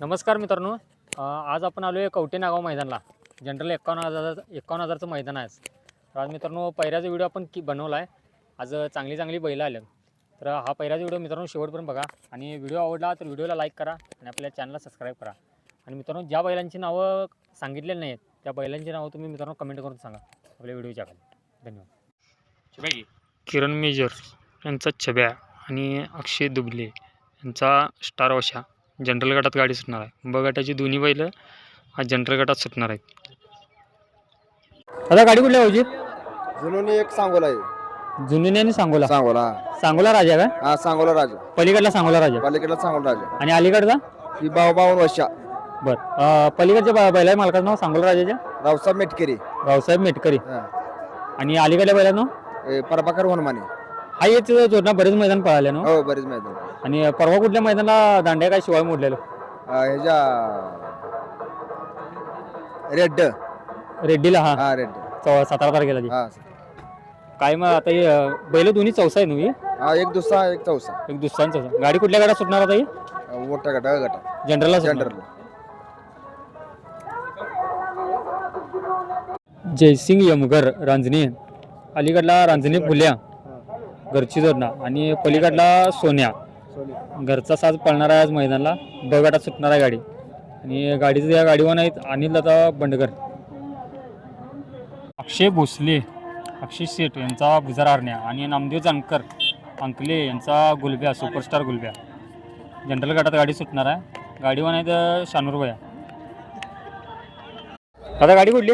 नमस्कार मित्रांनो. आज आपण आलो आहे कवटे नागाव मैदानला. जनरल एकावन्न हजार एकावन्न हजारचं मैदान आहे आज. तर आज मित्रांनो पैऱ्याचा व्हिडिओ आपण की बनवला आहे आज चांगली चांगली बैलं आले तर हा पैऱ्याचा व्हिडिओ मित्रांनो शेवटपर्यंत बघा. आणि व्हिडिओ आवडला तर व्हिडिओला लाईक करा आणि आपल्या चॅनलला सबस्क्राईब करा. आणि मित्रांनो ज्या बैलांची नावं सांगितलेली नाहीत त्या बैलांची नावं तुम्ही मित्रांनो कमेंट करून सांगा. आपल्या व्हिडिओच्या खाली. धन्यवाद. किरण मेजर यांचा छब्या आणि अक्षय दुबले यांचा स्टार वशा. जनरल गटात गाडी सुटणार आहे. ब गटाची दोन्ही बैल आज जनरल गटात सुटणार आहेत. आता गाडी कुठल्या होती जुनून एक सांगोला आहे. जुनीने आणि सांगोला. सांगोला. सांगोला राजा काय हा सांगोला राजा. पलीकडला सांगोला राजा. पलीकडला सांगोला राजा. आणि अलीकडचा? ही बाव बावन वर्षा बर पलीकडच्या बैला मालकाचं नाव सांगोला राजाच्या रावसाहेब मेटकरी. रावसाहेब मेटकरी. हा. आणि अलीकडल्या बैलाचं नाव? प्रभाकर वनमाने हा येत जोडणा बरेच मैदान पळाले ना? हो बरेच मैदान. आणि परवा कुठल्या मैदानाला दांड्या काय शिवाय मोडलेलं? हा, ह्याच्या रेड रेड्डीला हा. हा रेड चौ- सतरा तारखेला. हा. काय मग आता हे, अं, बैल दोन्ही चौसा आहे नुई हा? एक दुसरा एक चौसा. एक दुसऱ्या चौसा. गाडी कुठल्या गाड्या सुटणार आता ही? मोठा गटा गटा. जनरलला जनरल. जयसिंग यमगर रांजणी. अलीकडला रांजणी फुल्या घरची जोडणा. आणि पलीकडला सोन्या. घरचा साज पळणार आहे आज मैदानाला. ब गटात सुटणार आहे गाडी. आणि गाडीचं या गाडीवर आहेत अनिल दादा बंडकर अक्षय भोसले अक्षय शेठ यांचा बुजार आरण्या आणि नामदेव जानकर अंकले यांचा गुलब्या सुपरस्टार गुलब्या. जनरल गटात गाडी सुटणार आहे. गाडीवर आहेत शानूरबाया आता गाडी कुठली?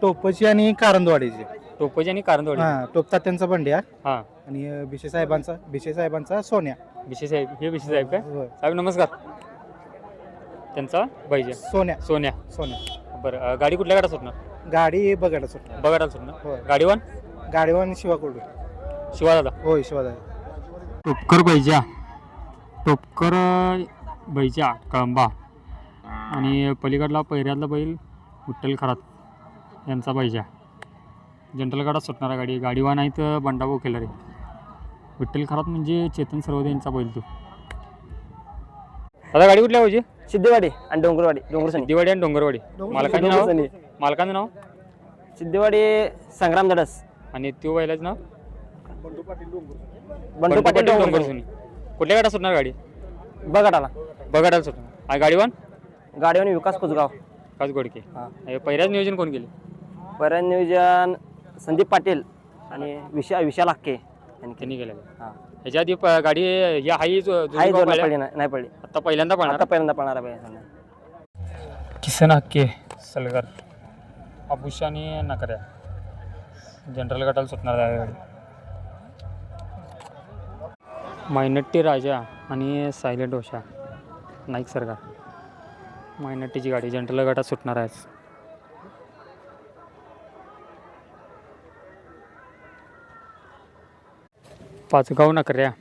टोपची आणि कारंदवाडीची. टोपची आणि कारंदवाडी. हा टोपचा त्यांचा बंड्या. हा. आणि अ, भिशे साहेबांचा भिशे साहेबांचा सोन्या. विशेष साहेब हे विशेष साहेब काय होय. साहेब नमस्कार. त्यांचा पाहिजे सोन्या. सोन्या. सोन्या. बरं अं, गाडी कुठल्या गाडा सुटणार? गाडी बघायला सुटला बघायला सुटणार. होय. गाडीवान गाडीवान शिवाकोडू शिवादादा होय शिवादा टोपकर बैजा टोपकर बैजा कळंबा आणि पलीकडला पहिऱ्यातला बैल विठ्ठल खरात. यांचा बैजा जनरल गाडात सुटणारा गाडी. गाडीवान आहेत बंडाभाऊ केलरे. विठ्ठल खरात म्हणजे चेतन सर्वदे यांचा बैल तो. आता गाडी कुठल्या पाहिजे सिद्धेवाडी आणि डोंगरवाडी डोंगरसनी. दिवाडी आणि डोंगरवाडी. मालकाचं नाव? डोंगरसनी. मालकाचं नाव? सिद्धेवाडी संग्राम धडस. आणि त्यो बैलाचं नाव? बंडू पाटील बंडू पाटील डोंगरसनी. कुठल्या गाडा सुटणार गाडी? बघाटाला बघाडाला सुटणार. आणि गाडीवान? गाडीवानी विकास कुसगाव काच गोडके. हा. हे पहिल्याच नियोजन कोण केले? पर्याय नियोजन संदीप पाटील आणि विशा विशाल हक्के. त्यांनी केलेलं. हा. ह्याच्या आधी प- गाडी या हाई जो- जोडला पाहिल्या. पडली नाही नाही पडली. आता पहिल्यांदा आता पाहणार पहिल्यांदा पडणार आहे. किसन हक्के सलगर. अबुशा आणि नकऱ्या. जनरल गटाला सुटणार आहे गाडी. मायनट्टी राजा आणि सायलेंट ओशा नाईक सरकार. मायनट्टीची गाडी जनरल गटात सुटणार आहे आज. पाचगाव नकऱ्या.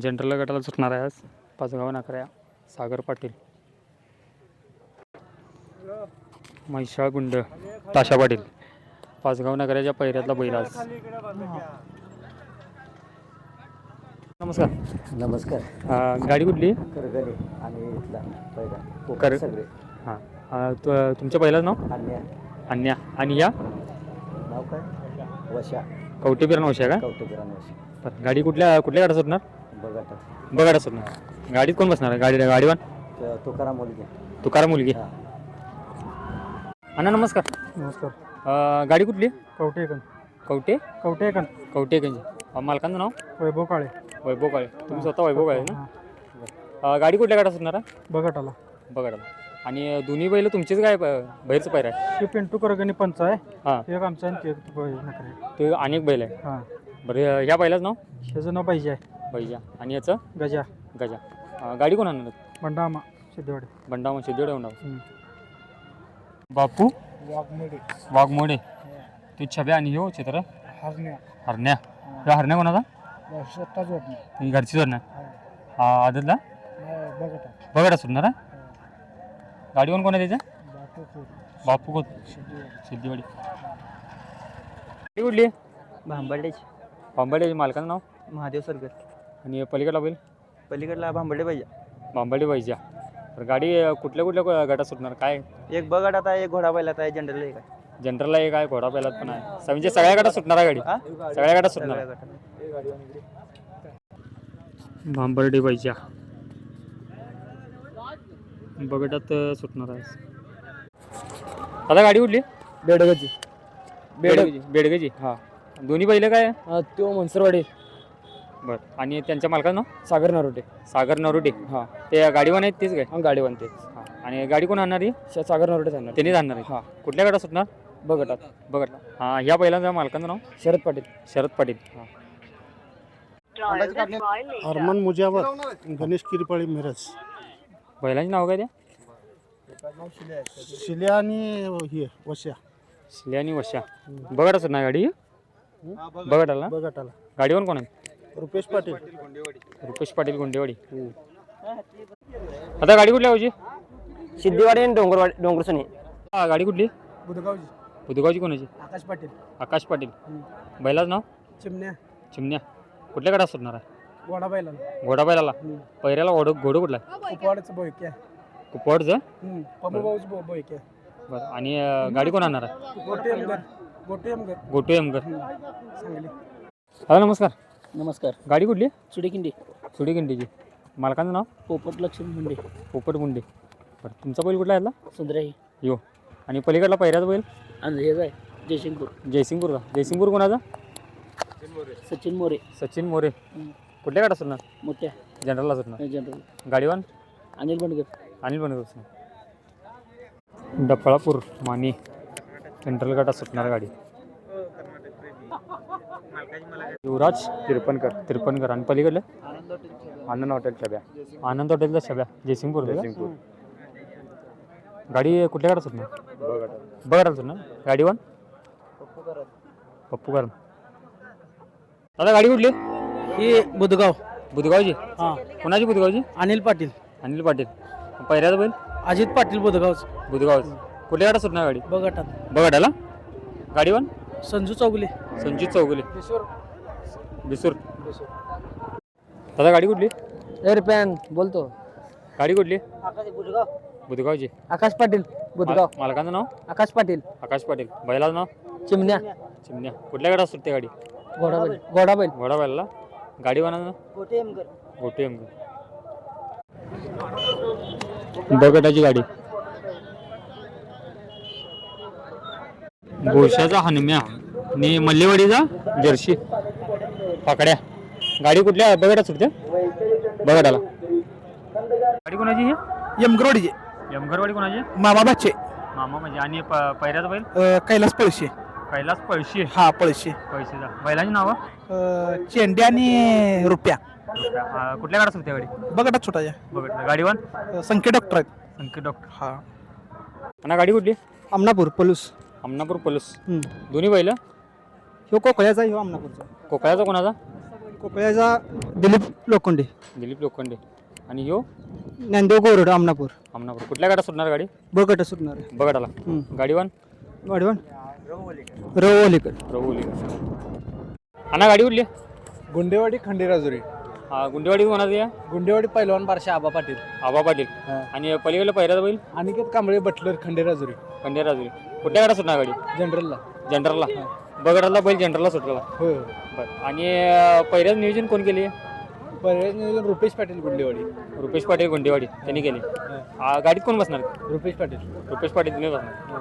जनरल गटाला सुटणार आहे आज. पाचगाव नकऱ्या. सागर पाटील. म्हैसाळ गुंड. ताशा पाटील. पाचगाव नगराच्या पहिऱ्यातला बैल आज. नमस्कार. नमस्कार. अं, गाडी कुठली? आणि इथला पहिला. कर- सगळे. हां. अं, तु- तुमच्या पहिल्याचं नाव? अन्य. अन्या. आणि या? नाव काय? वशा. कवटे बिरण वशा का? बरं गाडी कुठल्या कुठल्या गाडा सुटणार? बघाटा बघाडा सुटणार. गाडीत कोण बसणार? गाडी गाडीवान? तुकाराम मुलगी. तुकारा मुलगी. हा. अण्णा नमस्कार. नमस्कार. अं, गाडी कुठली? कवटेकन कवटे कवटेकन कवटेगंज अं, मालकाचं नाव? वैभव काळे. वैभव काळे. तुम्ही स्वतः वैभव काळे ना? अं, गाडी कुठल्या गाडा सुटणार बघाटाला. बघा आणि दोन्ही बैल तुमचेच काय ब- बाहेरचं पैर आहे हे पिंटू करगणी पंच आहे. हां. एक आमचा आणि ते नकरे ते अनेक बैल आहे हां. बरं ह्या बैलाचं नाव? त्याचं नाव पाहिजे आहे. बैजा. आणि याचं? गजा. गजा. अं, गाडी कोण आणणार? बंडामा सिद्धेवाडी. शिदेड होणार. हम्म. बापू? वाघमेडे. वाघमोडे. ते छब्या आणि हो चित्र? हरण्या. हरण्या. ह्या हरण्या कोणाचा? ती घरची जोडणार हा. आदतला? बघटा बघा सुटणार आहे गाडी कोण कोण आहे त्याच्या? बापू कोण? सिद्धीवाडी गाडी कुठली? आहे भांबर्डेची बांबडे मालकाचं नाव? महादेव सरगर आणि पलीकडला बैल? पलीकडला भांबर्डे पाहिजे. बांबडी पाहिजे. तर गाडी अं, कुठल्या कुठल्या गटात सुटणार? काय? एक बगड आता एक घोडा बैलात आहे जनरल एक आहे. जनरलला एक आहे घोडा पहिल्यात पण आहे. स- म्हणजे सगळ्या गटात सुटणार आहे गाडी? हा? सगळ्या गटात सुटणार. सगळ्या गटात. भांबर्डी पाहिजे. बगटात सुटणार आहे आता गाडी कुठली? बेडगची बेडगेची बेडगेची हा. दोन्ही बैल काय? आहे? तो मनसरवाडी. बर. आणि त्यांच्या मालकाचं नाव? सागर नरोटे. सागर नरोटे. हा. ते गाडीवान आहेत तेच काय? हा गाडी बनते हा. आणि गाडी कोण आणणार आहे श- सागर नरोटे सांगणार त्यांनी आणणार आहे. हा. कुठल्या गटात सुटणार? बघटात बघटला हा ह्या बैलांच्या मालकाचं नाव? शरद पाटील. शरद पाटील. हा. हरमन मुजावर गणेश किरपाळी मिरज. बैलांचे नाव काय त्या? शिल्या आणि हे वश्या. शिले आणि वशा बघत असत ना गाडी? बघत आला बघटाला गाडीवर कोण आहे? रुपेश पाटील. रुपेश पाटील गुंडेवाडी. आता गाडी कुठली आहे सिद्धिवाडी आणि डोंगरवाडी डोंगरसुनी हा गाडी कुठली? बुधगावजी बुधगावची कोणाची आकाश पाटील. आकाश पाटील. बैलाचं नाव? चिमण्या. चिमण्या. कुठल्या गाडा सुटणार आहे? गोडा बैला घोडा बैलाला पहिऱ्याला घोडं घोडं कुठला? आहे कुपवाडचं बोयक्या कुपवाडचं? पप्पू भाऊच बोयक्या बरं. आणि अं, गाडी कोण आणणार आहे? गोटे गोटे एमगर गोटू एमगर सांगली. हा नमस्कार. नमस्कार. गाडी कुठली? सुडेकिंडी सुडीगिंडीची मालकाचं नाव? पोपट लक्ष्मी मुंडे. पोपट गुंडे बरं तुमचा बैल कुठला आहे यातला? सुंदराई. यो. आणि पलीकडला पहिल्याचा बैल? आणि हे काय जयसिंगपूर. जयसिंगपूर का जयसिंगपूर कोणाचा? सचिन मोरे. सचिन मोरे. हम्म. कुठल्या गाडा सुटणार मोठ्या. जनरलला सुटणार जनरल. गाडीवान? अनिल बंडगर अनिल बनकर सुटणार डफळापूर माने जनरल गाडा सुटणार गाडी. युवराज तिरपणकर. तिरपणकर. आणि पलीकडलं? आनंद हॉटेल छब्या. आनंद हॉटेलचा छब्या. जयसिंगपूर जयसिंगपूर. गाडी कुठल्या गाडा सुटणार? बघा सुटणार. गाडीवान? पप्पू कारण. दादा गाडी कुठली? ही बुधगाव. बुधगावची? हा. कोणाची बुधगावची? अनिल पाटील. अनिल पाटील. पहिल्याचा बैल? अजित पाटील बुधगावच. बुधगाव कुठल्या गाडा सुटणार गाडी? बघटात बघाटाला गाडीवान संजू चौगुले. संचित चौगुले. बिसूर. दादा गाडी कुठली? एअरपॅन बोलतो. गाडी कुठली? बुधगावची. आकाश पाटील बुधगाव. माल- मालकाचं नाव? आकाश पाटील. आकाश पाटील. बैलाचं नाव? चिमण्या. चिमण्या. कुठल्या गाडा सुटते गाडी? घोडाबैल. घोडाबैल. घोडा बैलाला गाडीवानाचं नाव गोटे एमगर. गोटे एम बगटाची गाडी. गोशाचा हनम्या. आणि मल्लेवाडीचा जर्शी पाकड्या. गाडी कुठल्या? बगटात सुटते बगटाला गाडी कोणाची ही? यमगरोडीचे यमगरवाडी कोणाची? मामा बच्चे मामा म्हणजे आणि प- पैऱ्याचा बैल? कैलास पळशे. कैलास पळशी हा पळशे. पैसेचा बैलाची नावं? अ, चेंडे आणि रुपया. कुठल्या गाडा सुटते गाडी? बघटात छोटाच्या बघट गाडीवान संख्या डॉक्टर आहेत. संकेत डॉक्टर. हा. आणि गाडी कुठली? अमनापूर पलूस. अमनापूर पलूस. हम्म. दोन्ही बैल? ह्यो कोकळ्याचा ह्यो अमनापूरचा. कोकळ्याचा कोणाचा? कोकळ्याचा दिलीप लोखंडे. दिलीप लोखंडे. आणि यो ज्ञानदेव गोरड अमनापूर. अमनापूर. कुठल्या गाड्या सुटणार गाडी? बघट सुटणार आहे. बघाटाला हम्म. गाडीवान गाडीवान रवलीकर. आणा गाडी उडली गुंडेवाडी खंडेराजुरी हा गुंडेवाडी कोणाची आहे? गुंडेवाडी पैलवान बारशा आबा पाटील. आबा पाटील. हा. आणि पलीकडलं पहिल्याचा बैल? अनिकेत कांबळे बटलर खंडेराजुरी खंडेराजुरी कुठल्या गाड्या सुटणार गाडी? जनरलला. जनरलला. बगडाला बैल जनरलला सुटला. होय बरं. आणि पहिल्याचं नियोजन कोण केले? पर्याय नियोजन रुपेश पाटील गुंडेवाडी. रुपेश पाटील गुंडेवाडी. त्यांनी केले. आ, गाडीत कोण बसणार? रुपेश पाटील. रुपेश पाटील तुम्ही बसणार.